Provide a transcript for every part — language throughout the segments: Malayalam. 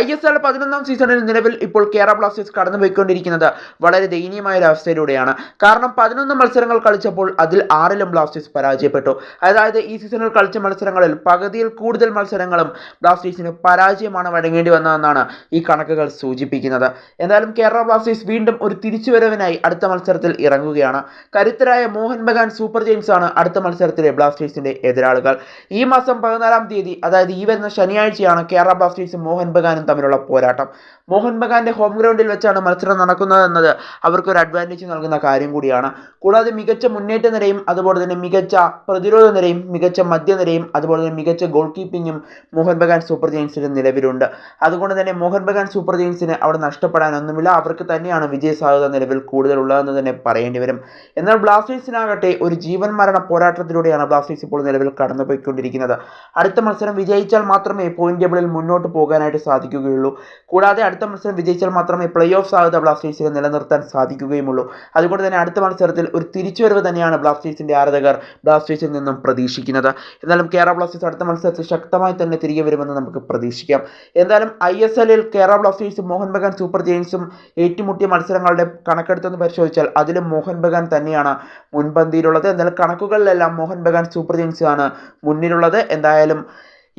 I S L പതിനൊന്നാം സീസണിൽ നിലവിൽ ഇപ്പോൾ കേരള ബ്ലാസ്റ്റേഴ്സ് കടന്നുപോയിക്കൊണ്ടിരിക്കുന്നത് വളരെ ദയനീയമായ ഒരു അവസ്ഥയിലൂടെയാണ്. കാരണം പതിനൊന്ന് മത്സരങ്ങൾ കളിച്ചപ്പോൾ അതിൽ ആറിലും ബ്ലാസ്റ്റേഴ്സ് പരാജയപ്പെട്ടു. അതായത് ഈ സീസണിൽ കളിച്ച മത്സരങ്ങളിൽ പകുതിയിൽ കൂടുതൽ മത്സരങ്ങളും ബ്ലാസ്റ്റേഴ്സിന് പരാജയമാണ് വഴങ്ങേണ്ടി വന്നതെന്നാണ് ഈ കണക്കുകൾ സൂചിപ്പിക്കുന്നത്. എന്തായാലും കേരള ബ്ലാസ്റ്റേഴ്സ് വീണ്ടും ഒരു തിരിച്ചുവരവിനായി അടുത്ത മത്സരത്തിൽ ഇറങ്ങുകയാണ്. കരുത്തരായ മോഹൻ ബഗാൻ സൂപ്പർ ജെയിംസ് ആണ് അടുത്ത മത്സരത്തിലെ ബ്ലാസ്റ്റേഴ്സിന്റെ എതിരാളികൾ. ഈ മാസം പതിനാലാം തീയതി അതായത് ഈ വരുന്ന ശനിയാഴ്ചയാണ് കേരള ബ്ലാസ്റ്റേഴ്സ് മോഹൻ ബഗാനും തമ്മിലുള്ള പോരാട്ടം. മോഹൻ ബഗാന്റെ ഹോം ഗ്രൗണ്ടിൽ വെച്ചാണ് മത്സരം നടക്കുന്നത് എന്നത് അവർക്ക് ഒരു അഡ്വാന്റേജ് നൽകുന്ന കാര്യം കൂടിയാണ്. കൂടാതെ മികച്ച മുന്നേറ്റ നിരയും അതുപോലെ തന്നെ മികച്ച പ്രതിരോധ നിരയും മികച്ച മധ്യനിരയും അതുപോലെ തന്നെ മികച്ച ഗോൾ കീപ്പിങ്ങും മോഹൻ ബഗാൻ സൂപ്പർ ജെയിൻസിന് നിലവിലുണ്ട്. അതുകൊണ്ട് തന്നെ മോഹൻ ബഗാൻ സൂപ്പർ ജെയിൻസിന് അവിടെ നഷ്ടപ്പെടാനൊന്നുമില്ല. അവർക്ക് തന്നെയാണ് വിജയ സാധ്യത നിലവിൽ കൂടുതലുള്ളതെന്ന് തന്നെ പറയേണ്ടി വരും. എന്നാൽ ബ്ലാസ്റ്റേഴ്സിനാകട്ടെ ഒരു ജീവൻ മരണ പോരാട്ടത്തിലൂടെയാണ് ബ്ലാസ്റ്റേഴ്സ് ഇപ്പോൾ നിലവിൽ കടന്നുപോയിക്കൊണ്ടിരിക്കുന്നത്. അടുത്ത മത്സരം വിജയിച്ചാൽ മാത്രമേ പോയിന്റ് ടേബിളിൽ മുന്നോട്ട് പോകാനായിട്ട് സാധിക്കുകയുള്ളൂ. കൂടാതെ അടുത്ത മത്സരം വിജയിച്ചാൽ മാത്രമേ പ്ലേ ഓഫ് സാധ്യത ബ്ലാസ്റ്റേഴ്സിന് നിലനിർത്താൻ സാധിക്കുകയുമുള്ളൂ. അതുകൊണ്ട് തന്നെ അടുത്ത മത്സരത്തിൽ ഒരു തിരിച്ചുവരവ് തന്നെയാണ് ബ്ലാസ്റ്റേഴ്സിന്റെ ആരാധകർ ബ്ലാസ്റ്റേഴ്സിൽ നിന്നും പ്രതീക്ഷിക്കുന്നത്. എന്നാലും കേരള ബ്ലാസ്റ്റേഴ്സ് അടുത്ത മത്സരത്തിൽ ശക്തമായി തന്നെ തിരികെ വരുമെന്ന് നമുക്ക് പ്രതീക്ഷിക്കാം. എന്തായാലും ഐ എസ് എല്ലിൽ കേരള ബ്ലാസ്റ്റേഴ്സും മോഹൻ ബഗാൻ സൂപ്പർ ജെയിൻസും ഏറ്റുമുട്ടിയ മത്സരങ്ങളുടെ കണക്കെടുത്തെന്ന് പരിശോധിച്ചാൽ അതിലും മോഹൻ ബഗാൻ തന്നെയാണ് മുൻപന്തിയിലുള്ളത്. എന്നാൽ കണക്കുകളിലെല്ലാം മോഹൻ ബഗാൻ സൂപ്പർ ജെയിൻസ് ആണ് മുന്നിലുള്ളത്. എന്തായാലും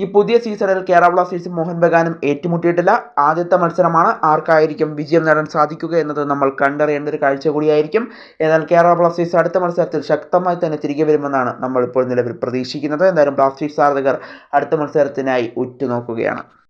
ഈ പുതിയ സീസണിൽ കേരള ബ്ലാസ്റ്റേഴ്സും മോഹൻ ബഗാനും ഏറ്റുമുട്ടിയിട്ടില്ല. ആദ്യത്തെ മത്സരമാണ് ആർക്കായിരിക്കും വിജയം നേടാൻ സാധിക്കുക എന്നത് നമ്മൾ കണ്ടറിയേണ്ട ഒരു കാഴ്ച കൂടിയായിരിക്കും. എന്നാൽ കേരള ബ്ലാസ്റ്റേഴ്സ് അടുത്ത മത്സരത്തിൽ ശക്തമായി തന്നെ തിരികെ വരുമെന്നാണ് നമ്മൾ ഇപ്പോൾ നിലവിൽ പ്രതീക്ഷിക്കുന്നത്. എന്തായാലും ബ്ലാസ്റ്റേഴ്സ് ആരാധകർ അടുത്ത മത്സരത്തിനായി ഉറ്റുനോക്കുകയാണ്.